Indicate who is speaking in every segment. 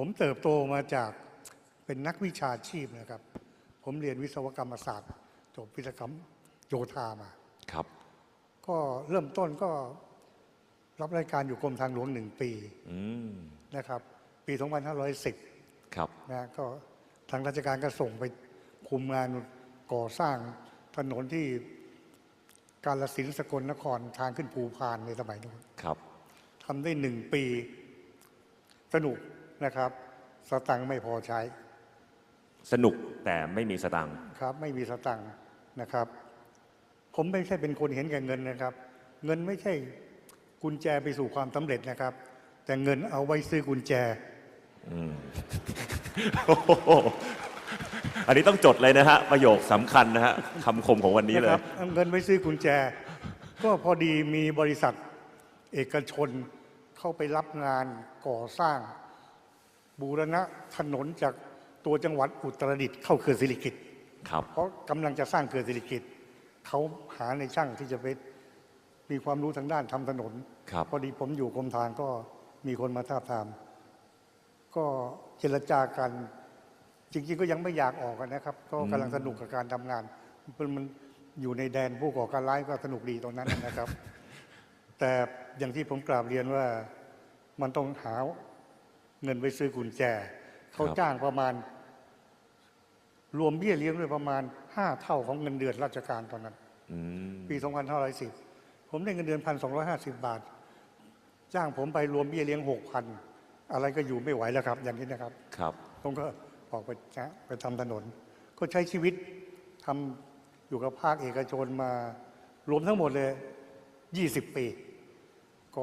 Speaker 1: ผมเติบโตมาจากเป็นนักวิชาชีพนะครับ ผมเรียนวิศวกรรมศาสตร์ จบวิศวกรรมโยธามา
Speaker 2: ครับ
Speaker 1: ก็เริ่มต้นก็รับรายการอยู่กรมทางหลวงหนึ่งปี
Speaker 2: อืม
Speaker 1: นะครับ ปี 2510
Speaker 2: ครับ
Speaker 1: นะก็ทางราชการก็ส่งไปคุมงานก่อสร้างถนนที่กาลสินธุ์สกลนครทางขึ้นภูพานในสมัยนู้น
Speaker 2: ครับ
Speaker 1: ทำได้หนึ่งปี สนุก นะครับ สตังค์ไม่พอใช้
Speaker 2: สนุกแต่ไม่มีสตังค์
Speaker 1: ครับ ไม่มีสตังค์นะครับ ผมไม่ใช่เป็นคนเห็นแก่เงินนะครับ เงินไม่ใช่กุญแจไปสู่ความสำเร็จนะครับ แต่เงินเอาไว้ซื้อกุญแจ
Speaker 2: โอ้โหอันนี้ต้องจดเลยนะฮะ ประโยคสำคัญนะฮะคำคมของวันนี้เล
Speaker 1: นะค
Speaker 2: ย
Speaker 1: รับเอาเงินไว้ซื้อกุญแจ ก็พอดีมีบริษัทเอกชนเข้าไปรับงานก่อสร้าง บูรณะถนนจากตัวจังหวัดอุตรดิตถ์เข้าเขื่อนสิริกิติ์
Speaker 2: ครับ
Speaker 1: เพราะกำลังจะสร้างเขื่อนสิริกิติ์เขาหาในช่างที่จะไปมีความรู้ทางด้านทำถนน
Speaker 2: ครับ
Speaker 1: พอดีผมอยู่กรมทางก็มีคนมาทาบทาม ก็เจรจากัน จริงๆก็ยังไม่อยากออกกันนะครับ ก็กำลังสนุกกับการทำงานมันมันอยู่ในแดนผู้ก่อการร้ายก็สนุกดีตรงนั้นนะครับ แต่อย่างที่ผมกราบเรียนว่ามันต้องหา เงินไปซื้อกุญแจ เขา
Speaker 2: ครับ
Speaker 1: จ้างประมาณ รวมเบี้ยเลี้ยงด้วยประมาณห้าเท่าของเงินเดือนราชการตอนนั้น
Speaker 2: อืม
Speaker 1: ปี2510ผมได้เงินเดือน1,250บาท จ้างผมไปรวมเบี้ยเลี้ยง6,000อะไรก็อยู่ไม่ไหวแล้วครับ อย่างนี้นะครับ
Speaker 2: ครับ
Speaker 1: ผมก็ออกไปนะไปทำถนน ก็ใช้ชีวิตทำอยู่กับภาคเอกชนมารวมทั้งหมดเลย20ปี ก็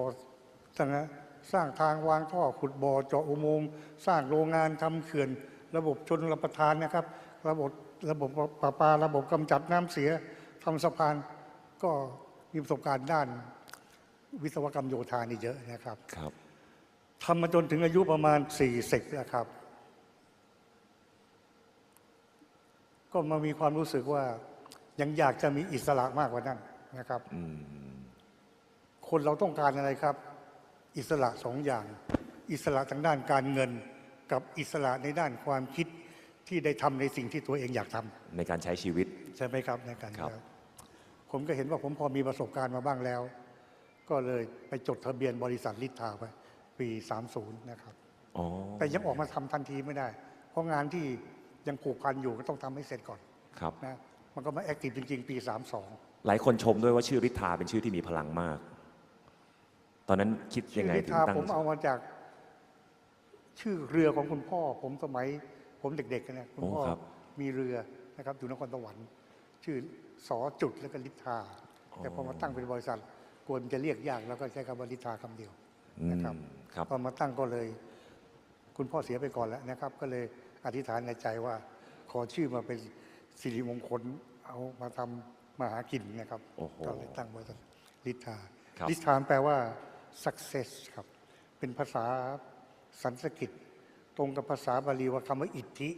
Speaker 1: ตั้งแต่ สร้างทางวางท่อขุดบ่อเจาะอุโมงค์สร้างโรงงานทำเขื่อน ระบบชนรับประทานนะครับ ระบบระบบประปาระบบกำจัดน้ำเสียทำสะพานก็มีประสบการณ์ด้านวิศวกรรมโยธานี่เยอะนะครับ
Speaker 2: ครับ
Speaker 1: ทำมาจนถึงอายุประมาณ40แล้วครับ ก็มามีความรู้สึกว่ายังอยากจะมีอิสระมากกว่านั้นนะครับ
Speaker 2: อืม
Speaker 1: คนเราต้องการอะไรครับ อิสระสองอย่าง อิสระทางด้านการเงิน กับอิสระในด้านความคิดที่ได้ทำในสิ่งที่ตัวเองอยากทำ
Speaker 2: ในการใช้ชีวิต
Speaker 1: ใช่ไหมครับในการ
Speaker 2: ครับ
Speaker 1: แล้วผมก็เห็นว่าผมพอมีประสบการณ์มาบ้างแล้ว ก็เลยไปจดทะเบียนบริษัทลิทาไปปี 30 นะครับ
Speaker 2: อ๋อ
Speaker 1: แต่ยังออกมาทำทันทีไม่ได้ เพราะงานที่ยังผูกพันอยู่ก็ต้องทำให้เสร็จก่อน
Speaker 2: ครับ
Speaker 1: นะมันก็มาแอคทีฟจริง ๆ ปี 32
Speaker 2: หลายคนชมด้วยว่าชื่อริทาเป็นชื่อที่มีพลังมาก ตอนนั้นคิด
Speaker 1: ชื่
Speaker 2: ยัง
Speaker 1: อ
Speaker 2: ไง
Speaker 1: ลิ
Speaker 2: ถึง
Speaker 1: ทา
Speaker 2: ตั้ง
Speaker 1: ผมเอามาจาก ชื่อเรือของคุณพ่อ ผมสมัย ผมเด็กๆเนี่ยคุณพ่อมีเรือนะครับอยู่นครสวรรค์ชื่อสอจุดแล้วก็ลิทาแต่พอมาตั้งเป็นบริษัทกวนจะเรียกยากแล้วก็ใช้คำว่าลิทาคำเดียว
Speaker 2: อืม
Speaker 1: นะครับ
Speaker 2: ครับ
Speaker 1: พอมาตั้งก็เลย คุณพ่อเสียไปก่อนแล้วนะครับ ก็เลยอธิษฐานในใจว่า ขอชื่อมาเป็นสิริมงคลเอามาทำมาหากินนะครับ
Speaker 2: โอ้โห
Speaker 1: ก็เลยตั้งบริษัทลิทา
Speaker 2: ครับ
Speaker 1: ลิทาแปลว่า success ครับ เป็นภาษาสันสกฤตตรงกับภาษาบาลีว่าคำว่าอิทธิ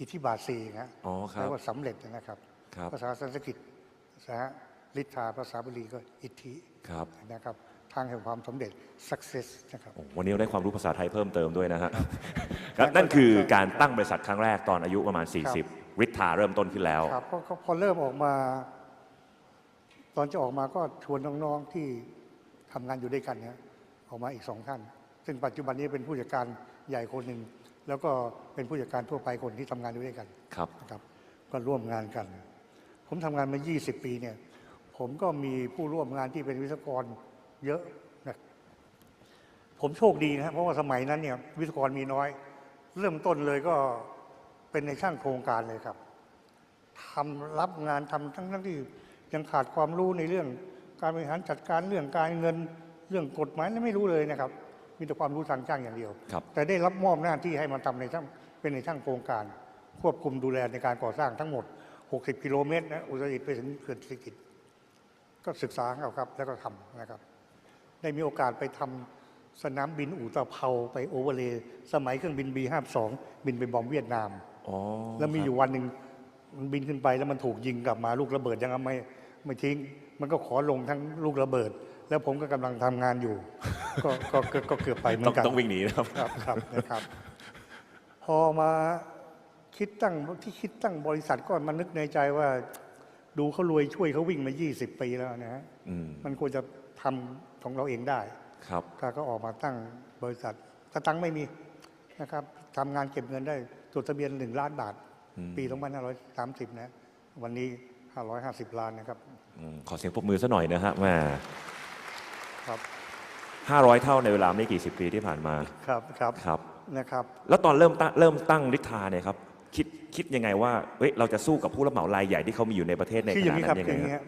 Speaker 1: อิทธิบาทสีนะ
Speaker 2: อ๋อค
Speaker 1: แป
Speaker 2: รั
Speaker 1: ล
Speaker 2: บ
Speaker 1: ว่าสำเร็จนะครับ
Speaker 2: ครับ
Speaker 1: ภาษาสันสกฤตภาษาลิทาภาษาบาลีก็อิทธิ
Speaker 2: ครับ
Speaker 1: นะครับทางแห่งความสำเร็จ success นะครับ
Speaker 2: โอ้วันนี้เราได้ความรู้ภาษาไทยเพิ่มเติมด้วยนะฮะครับนั่นคือการตั้งบริษัทครั้งแรกตอนอายุประมาณ 40ริทาเริ่มต้นขึ้นแล้ว
Speaker 1: ครับพอพอพอเริ่มออกมา ตอนจะออกมาก็ชวนน้องๆที่ ทำงานอยู่ด้วยกันเนี่ยออกมาอีกสองท่าน ซึ่งปัจจุบันนี้เป็นผู้จัดการใหญ่คนหนึ่ง แล้วก็เป็นผู้จัดการทั่วไปคนที่ทำงานอยู่ด้วยกัน
Speaker 2: ครับ
Speaker 1: นะครับ ก็ร่วมงานกัน ผมทำงานมา 20 ปีเนี่ยผมก็มีผู้ร่วมงานที่เป็นวิศวกรเยอะนะผมโชคดีนะเพราะว่าสมัยนั้นเนี่ยวิศวกรมีน้อย เริ่มต้นเลยก็เป็นในช่างโครงการเลยครับทำรับงานทำทั้งทั้งที่ยังขาดความรู้ในเรื่อง การบริหารจัดการเรื่องการเงินเรื่องกฎหมายนั้นไม่รู้เลยนะครับ มีแต่ความรู้ทางจ้างอย่างเดียว
Speaker 2: ครับ
Speaker 1: แต่ได้รับมอบหน้าที่ให้มาทำในช่างเป็นในช่างโครงการ ควบคุมดูแลในการก่อสร้างทั้งหมด 60 กิโลเมตรนะอุตรดิตถ์ไปถึงเขื่อนสิริกิติ์ก็ศึกษาเอาครับ แล้วก็ทำนะครับ ได้มีโอกาสไปทำสนามบินอู่ตะเภาไปโอเวอร์เลย์สมัยเครื่องบิน B52 บินไปบอมเวียดนาม
Speaker 2: อ๋อ
Speaker 1: แล้วมี
Speaker 2: ครับ
Speaker 1: อยู่วันหนึ่งมันบินขึ้นไปแล้วมันถูกยิงกลับมาลูกระเบิดยังเอาไม่ ไม่ทิ้ง มันก็ขอลงทั้งลูกระเบิด แล้วผมก็กำลังทำงานอยู่ก็ก็ก็ก็เกือบไปเหมือ
Speaker 2: ต้อง
Speaker 1: นกัน
Speaker 2: ต้องวิ่งหนีนะครับ
Speaker 1: ครับครับนะครับ พอมาคิดตั้งที่คิดตั้งบริษัทก็มันนึกในใจว่า ดูเขารวยช่วยเขาวิ่งมา 20 ปีแล้วนะฮะ
Speaker 2: อืม
Speaker 1: มันควรจะทำของเราเองได้
Speaker 2: ครับ
Speaker 1: ถ้าก็ออกมาตั้งบริษัทถ้าตังค์ไม่มีนะครับทำงานเก็บเงินได้จดทะเบียน 1 ล้านบาท
Speaker 2: อืม
Speaker 1: ปี 2530 นะ วันนี้ 550 ล้านนะครับ
Speaker 2: อืมขอเสียงปรบมือซะหน่อยนะฮะแม่
Speaker 1: ครับ
Speaker 2: ห้าร้อยเท่าในเวลาไม่กี่สิบปีที่ผ่านมา
Speaker 1: ครับครับ
Speaker 2: ครับ
Speaker 1: นะครับ
Speaker 2: แล้วตอนเริ่มตั้งเริ่มตั้งริทาเนี่ยครับคิดคิดยังไงว่าเฮ้ยเราจะสู้กับผู้รับเหมารายใหญ่ที่เขามีอยู่ในประเทศใน
Speaker 1: คือ
Speaker 2: ข
Speaker 1: อย่า
Speaker 2: ณะ
Speaker 1: งนี้ค
Speaker 2: นั้
Speaker 1: รับ
Speaker 2: นยัง
Speaker 1: คือ
Speaker 2: ไง
Speaker 1: อย่างนี้
Speaker 2: ครับ
Speaker 1: ฮะ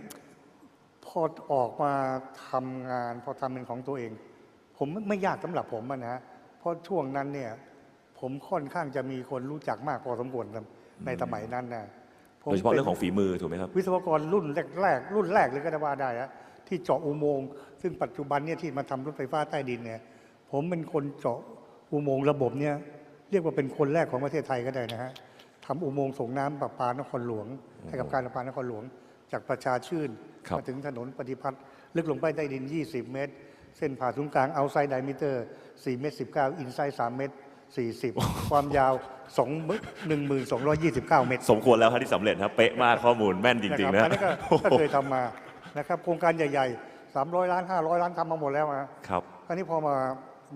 Speaker 1: พอออกมาทำงาน พอทำเป็นของตัวเอง ผมไม่ยากสำหรับผมอะนะฮะเพราะช่วงนั้นเนี่ย ผมค่อนข้างจะมีคนรู้จักมากพอสมควรในสมัยนั้นนะผม
Speaker 2: โดยเฉพาะเรื่องของฝีมือถูกไหมครับ
Speaker 1: วิศวกรรุ่นแรกๆรุ่นแรกเลยก็ได้ว่าได้ฮะที่เจาะอุโมงค์ซึ่งปัจจุบันเนี่ยที่มาทำรถไฟฟ้าใต้ดินเนี่ย ผมเป็นคนเจาะอุโมงค์ระบบเนี่ยเรียกว่าเป็นคนแรกของประเทศไทยก็ได้นะฮะทำอุโมงค์ส่งน้ำประปานครหลวงให้กับการประปานครหลวง จากประชาชื่น
Speaker 2: ครับ
Speaker 1: มาถึงถนนปฏิพัฒน์ลึกลงไปใต้ดิน 20 เมตร เส้นผ่าศูนย์กลางเอาไซด์ไดมิเตอร์ 4 เมตร 19 อินไซด์ 3 เมตร 40 ความยาว 2 1229 เมตร
Speaker 2: สมควรแล้วครับที่สำเร็จครับเป๊ะมากข้อมูลแม่นจริง ๆ
Speaker 1: นะ
Speaker 2: นะ
Speaker 1: อันนี้ก็ก็เคยทำมานะครับโครงการใหญ่ๆ 300 ล้าน 500 ล้านทำมาหมดแล้วนะครับ คราวนี้พอมา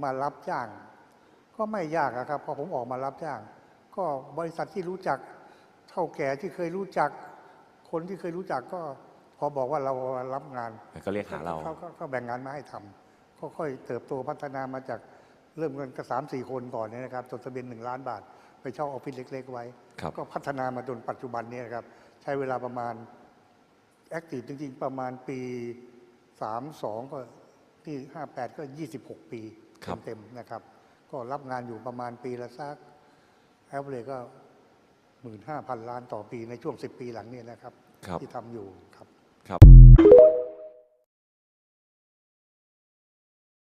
Speaker 1: มารับจ้าง ก็ไม่ยากอะครับพอผมออกมารับจ้าง ก็บริษัทที่รู้จักเท่าแก่ที่เคยรู้จัก คนที่เคยรู้จักก็พอบอกว่าเรารับงาน
Speaker 2: ก็เรียกหาเรา
Speaker 1: เขาก็ก็แบ่งงานมาให้ทำค่อยๆเติบโตพัฒนามาจาก เริ่มกันก็สามสี่คนก่อนเนี่ยนะครับจดทะเบียนหนึ่งล้านบาท ไปเช่าออฟฟิศเล็ก ๆ ไว้
Speaker 2: ครับ
Speaker 1: ก็พัฒนามาจนปัจจุบันเนี้นะครับ ใช้เวลาประมาณแอคทีฟจริงๆ ประมาณปี32ก็ที่58ก็26ปี
Speaker 2: ครับ
Speaker 1: เต็มๆนะครับ ก็รับงานอยู่ประมาณปีละสักแอเวอเรก็15,000ล้านต่อปีในช่วง10ปีหลังเนี่ยนะครับ
Speaker 2: ครับ
Speaker 1: ที่ทำอยู่ครับ